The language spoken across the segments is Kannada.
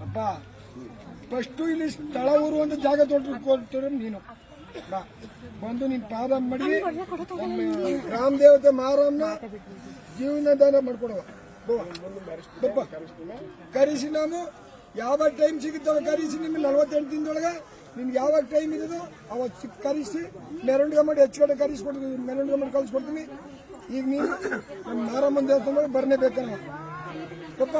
ಅಪ್ಪ ಫಸ್ಟು ಇಲ್ಲಿ ಸ್ಥಳ ಊರು ಒಂದು ಜಾಗ ತೊಟ್ಟು ಕೊಡ್ತಾರೆ ನೀನು. ಬಂದು ನಿನ್ ಪಾದ ಮಾಡಿ. ರಾಮ ದೇವತೆ ಮಾರಮ್ಮನ ಜೀವನ ದಾನ ಮಾಡ್ಕೊಡವ ಕರೆಸಿ ನಾನು ಯಾವಾಗ ಟೈಮ್ ಸಿಗುತ್ತೋ ಕರೆಸಿ ನಿಮ್ಗೆ ನಲ್ವತ್ತೆಂಟು ದಿನದೊಳಗೆ. ನಿಮ್ಗೆ ಯಾವಾಗ ಟೈಮ್ ಇರೋದು ಅವತ್ತು ಕರೆಸಿ. ಮೆರವಣಿಗೆ ಮಾಡಿ ಹೆಚ್ಚು ಕಡೆ ಕರೆಸ್ಕೊಡ್ತೀನಿ ಮೆರವಣಿಗೆ ಮಾಡಿ ಕಳಿಸ್ಕೊಡ್ತೀನಿ ಈಗ ನೀನು ನಮ್ಮ ಮಾರಮ್ಮನ ದೇವಸ್ಥಾನ ಬರ್ನೇಬೇಕಲ್ಲ ಪಪ್ಪ.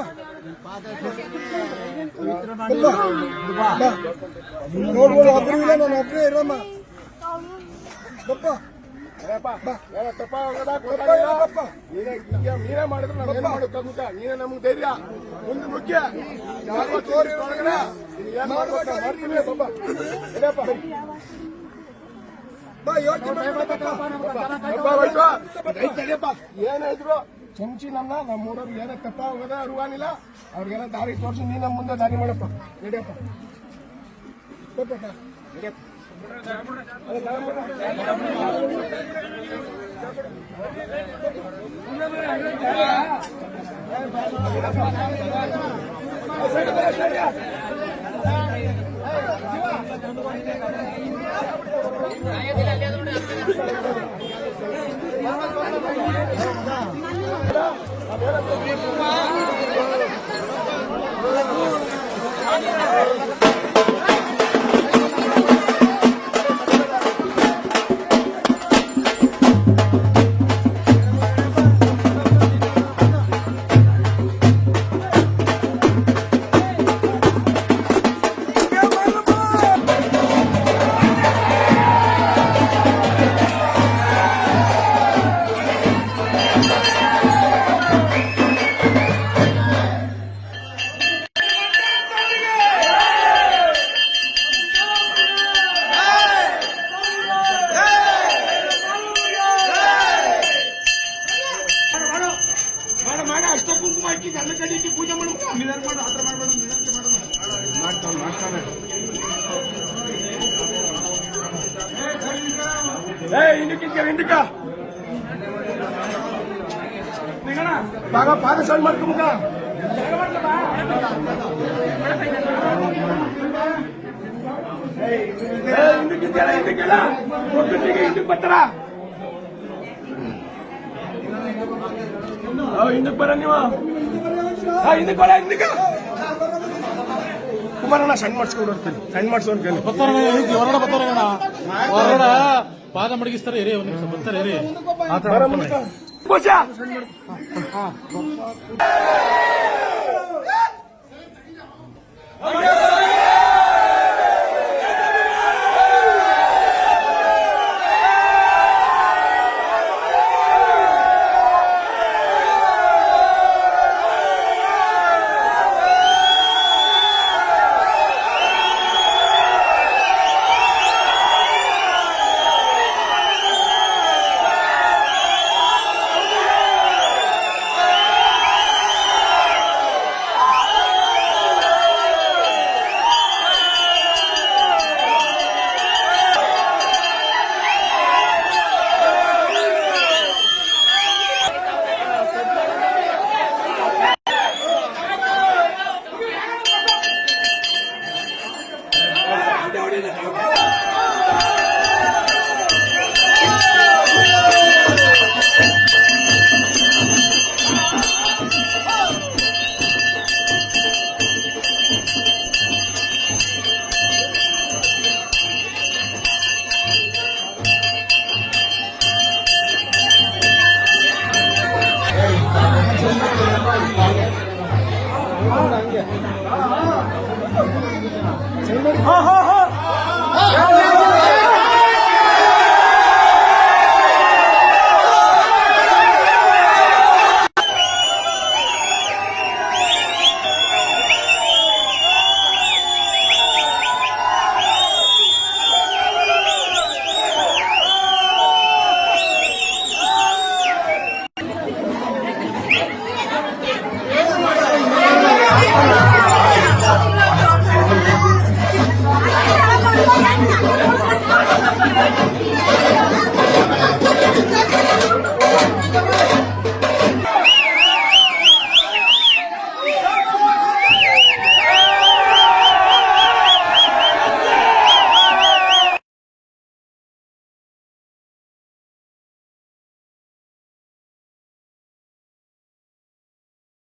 ನೋಡ್ಬೋದು ಒಬ್ರು ಇಲ್ಲ, ನಾನು ಒಬ್ಬರೇ ಇರಮ್ಮ. ಬಪ್ಪ ನೀನೇ ಮಾಡಿದ್ರೆ ನಾವು ಏನು ಮಾಡೋಕ್ಕಾಗುತ್ತಾ ನೀನೇ ನಮ್ಗೆ ಮುಂದೆ ಮುಖ್ಯ ತಪ್ಪ ಹೋಗದ ಅರುವಾನಿಲ್ಲ ಅವ್ರಿಗೆಲ್ಲ ದಾರಿ ತೋರಿಸಿ ನೀನು ಮುಂದೆ ದಾರಿ ಮಾಡಪ್ಪ ನಡಿಯಪ್ಪ ನಡಿಯಪ್ಪ ಅಯ್ಯೋ ದಿನ ಅಲ್ಲಿ ಅದೊಂದು ಅಂತ ಮಾಡ್ತಾರೆ ಮಾಮಾ ಕೊಂಡ ಬಂದಿದ್ದೀರಾ ಅಬ್ಬರ ಬಂದಿ ಹಿಂದಕ್ಕೆ ಪಾದ ಸಣ್ಣ ಮಾಡ್ಕೊಂಬ ಹಿಂದಕ್ಕಿಲ್ಲ ಹಿಂದಕ್ಕೆ ಬರ್ತಾರ? ಹಿಂದಕ್ಕೆ ಬರ ನೀವು. ಹಾ ಹಿಂದಕ್ಕೆ ಬರ ಹಿಂದಕ್ಕೆ ಕುಮಾರಣ್ಣ ಸಣ್ಣ ಮಾಡಿಸ್ಕೊಂಡು ಹೋಗ್ತೀನಿ. ಸಣ್ಣ ಮಾಡಿಸ್ಕೊಂಡು ಕೇಳಿ. ಬರ್ತಾರೆ ಹೊರಗಡೆ ಬರ್ತಾರೆ ಅಣ್ಣ ಹೊರಗಡೆ. ಪಾದ ಮಡಗಿಸ್ತಾರೆ ಒಂದ್ ನಿಮಿಷ ಬರ್ತಾರೆ ಇರಿ ಆತರ ಥರ 好好好。